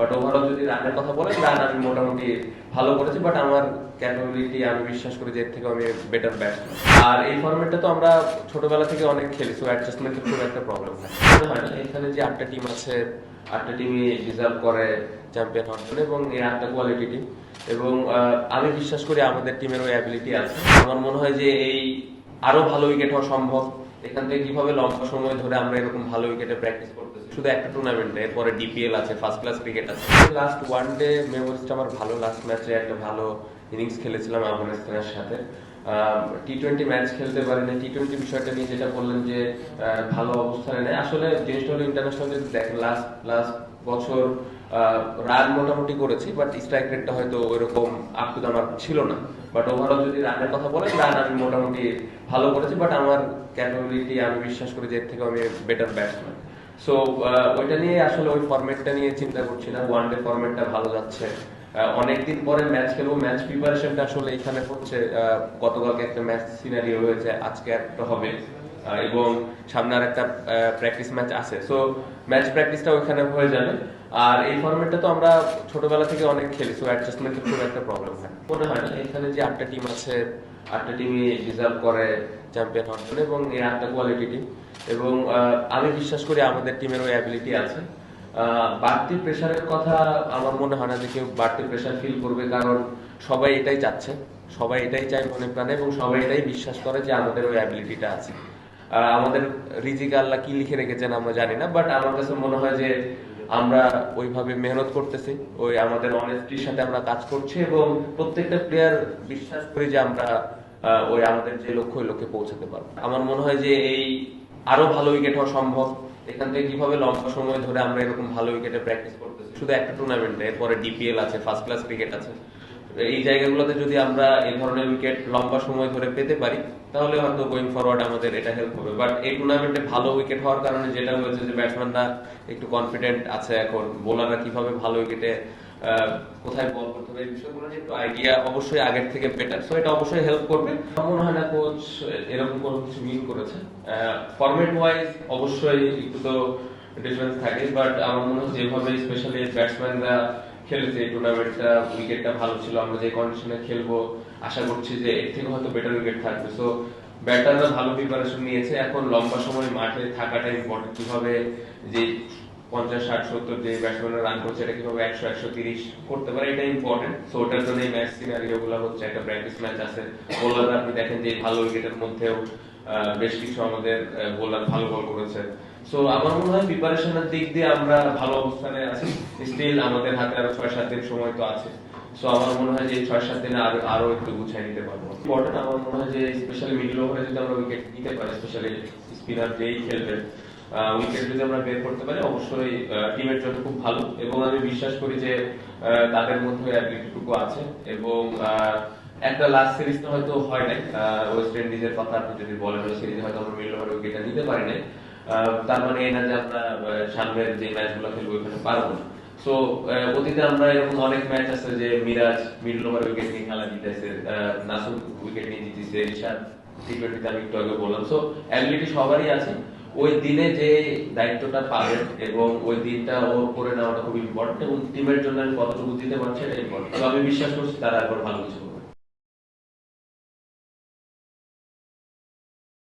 But overall যদি রানের কথা বলেন রান আমি মোটামুটি ভালো করেছি বাট আমার ক্যাপাবিলিটি আমি বিশ্বাস করি যে এর থেকে আমি বেটার আর এই তো আমরা ছোটবেলা থেকে অনেক খেলি সো খুব একটা প্রবলেম হয়। এখানে যে আটটা টিম আছে, আটটা টিমই ডিজার্ভ করে চ্যাম্পিয়ন হওয়ার জন্য এবং এই আটটা কোয়ালিটি টিম এবং আমি বিশ্বাস করি আমাদের টিমের ওই অ্যাবিলিটি আছে। আমার মনে হয় যে এই আরও ভালো উইকেট হওয়া সম্ভব। এখান থেকে কীভাবে লম্বা সময় ধরে আমরা এরকম ভালো উইকেটে প্র্যাকটিস করতেছি? শুধু একটা টুর্নামেন্টে এরপরে ডিপিএল আছে ফার্স্ট ক্লাস ক্রিকেট আছে। লাস্ট ওয়ান ডে মেমোরিজটা আমার ভালো লাস্ট ম্যাচে একটা ভালো ইনিংস খেলেছিলাম আফগানিস্তানের সাথে। টি টোয়েন্টি ম্যাচ খেলতে পারিনি। টি টোয়েন্টি বিষয়টা নিয়ে যেটা বললেন যে ভালো অবস্থানে নেই আসলে জিনিসটা হলো ইন্টারন্যাশনাল দেখেন লাস্ট লাস্ট বছর রান মোটামুটি করেছি বাট স্ট্রাইক রেটটা হয়তো ওইরকম আপ টু আমার ছিল না। বাট ওভারঅল যদি রানের কথা বলেন রান আমি মোটামুটি ভালো করেছি বাট আমার ক্যাপাবিলিটি আমি বিশ্বাস করি যে এর থেকে আমি বেটার ব্যাটসম্যান সো ওইটা নিয়ে আসলে ওই ফরম্যাটটা নিয়ে চিন্তা করছি না ওয়ান ডে ফরম্যাটটা ভালো যাচ্ছে। অনেকদিন পরে ম্যাচ খেলব ম্যাচ প্রিপারেশনটা আসলে এখানে হচ্ছে গতকালকে একটা ম্যাচ সিনারিও হয়েছে আজকে একটা হবে। এবং সামনে আর একটা প্র্যাকটিস ম্যাচ আছে। সো ম্যাচ প্র্যাকটিসটা ওইখানে হয়ে যাবে। আর এই ফরম্যাটটা তো আমরা ছোটবেলা থেকে অনেক খেলি সো অ্যাডজাস্টমেন্টের খুব একটা প্রবলেম হয় মনে হয় না এখানে যে আটটা টিম আছে, আটটা টিমই ডিজার্ভ করে চ্যাম্পিয়ন হওয়ার জন্য এবং এই আটটা কোয়ালিটি টিম এবং আমি বিশ্বাস করি আমাদের টিমের ওই অ্যাবিলিটি আছে। বাড়তি প্রেশারের কথা আমার মনে হয় না যে কেউ বাড়তি প্রেশার ফিল করবে, কারণ সবাই এটাই চাচ্ছে। সবাই এটাই চায় মনে প্রাণে এবং সবাই এটাই বিশ্বাস করে যে আমাদের ওই অ্যাবিলিটিটা আছে। আমাদের রিজিক আল্লাহ কি লিখে রেখেছেন আমরা জানি না বাট আমার কাছে মনে হয় যে আমরা ওইভাবে মেহনত করতেছি, ওই আমাদের অনেস্টির সাথে আমরা কাজ করছি এবং প্রত্যেকটা প্লেয়ার বিশ্বাস করি যে আমরা ওই আমাদের যে লক্ষ্য, ওই লক্ষ্যে পৌঁছাতে পারব। আমার মনে হয় যে এই আরও ভালো উইকেট হওয়া সম্ভব। এখান থেকে কীভাবে লম্বা সময় ধরে আমরা এরকম ভালো উইকেটে প্র্যাকটিস করতেছি? শুধু একটা টুর্নামেন্টে এরপরে ডিপিএল আছে ফার্স্ট ক্লাস ক্রিকেট আছে। এই জায়গাগুলোতে যদি আমরা এই ধরনের উইকেট লম্বা সময় ধরে পেতে পারি, তাহলে হয়তো গোয়িং ফরওয়ার্ড আমাদের এটা হেল্প হবে। বাট এই টুর্নামেন্টে ভালো উইকেট হওয়ার কারণে যেটা হয়েছে যে ব্যাটসম্যানরা একটু কনফিডেন্ট আছে এখন বোলাররা কীভাবে ভালো উইকেটে কোথায় বল করতে হবে এই বিষয়গুলো নিয়ে একটু আইডিয়া অবশ্যই আগের থেকে বেটার সো এটা অবশ্যই হেল্প করবে। মনে হয় না কোচ এরকম কোনো কিছু মিন করেছে। ফরম্যাট ওয়াইজ অবশ্যই একটু তো ডিফারেন্স থাকে বাট আমার মনে হয় যেভাবে স্পেশালি ব্যাটসম্যানরা খেলেছে এই টুর্নামেন্টটা উইকেটটা ভালো ছিল, আমরা যে কন্ডিশনে খেলব, আশা করছি যে এর থেকে হয়তো বেটার উইকেট থাকবে। সো ব্যাটাররা ভালো প্রিপারেশন নিয়েছে, এখন লম্বা সময় মাঠে থাকাটা ইম্পর্টেন্ট কীভাবে যে পঞ্চাশ, ষাট, সত্তর যে ব্যাটসম্যানরা রান করছে, এটা কীভাবে একশো একশো তিরিশ করতে পারে এটা ইম্পর্টেন্ট সো ওটার জন্য এই ম্যাচ সিনারিও গুলো হচ্ছে একটা প্র্যাকটিস ম্যাচ আছে। বোলাররা আপনি দেখেন যে ভালো উইকেটের মধ্যেও বেশ কিছু আমাদের বোলার ভালো বল করেছে। সো আমার মনে হয় প্রিপারেশনের দিক দিয়ে আমরা ভালো অবস্থানে আছি। স্টিল আমাদের হাতে আরও ছয় সাত দিন সময় তো আছে। সো আমার মনে হয় যে ছয় সাত দিনে আরও আরও একটু গুছিয়ে নিতে পারব। ইম্পর্টেন্ট আমার মনে হয় যে স্পেশালি মিডল ওভারে যদি আমরা উইকেট নিতে পারি স্পেশালি স্পিনার যেই খেলবে উইকেট যদি আমরা বের করতে পারি, অবশ্যই টিমের জন্য খুব ভালো। এবং আমি বিশ্বাস করি যে তাদের মধ্যে অ্যাবিলিটিটুকু আছে। এবং একটা লাস্ট সিরিজ তো হয়তো হয় নাই। ওয়েস্ট ইন্ডিজের কথা আপনি যদি বলেন, ওই সিরিজে হয়তো আমরা মিডল ওভারে উইকেটটা নিতে পারি নাই। তার মানে এই না যে আমরা সামনের যে ম্যাচগুলো খেলব, ওইখানে পারব না। সো অতীতে আমরা এরকম অনেক ম্যাচ আছে যে মিরাজ মিডল ওভার উইকেট নিয়ে খেলা জিতেছে নাসুর উইকেট নিয়ে জিতেছে রিশাদ টি টোয়েন্টিতে আমি একটু আগে বললাম। সো অ্যাবিলিটি সবারই আছে। ওই দিনে যে দায়িত্বটা পাবেন এবং ওই দিনটা ও করে নেওয়াটা খুব ইম্পর্টেন্ট এবং টিমের জন্য আমি কতটুকু দিতে পারছি এটা ইম্পর্টেন্ট আমি বিশ্বাস করছি তারা একবার ভালো কিছু করবে।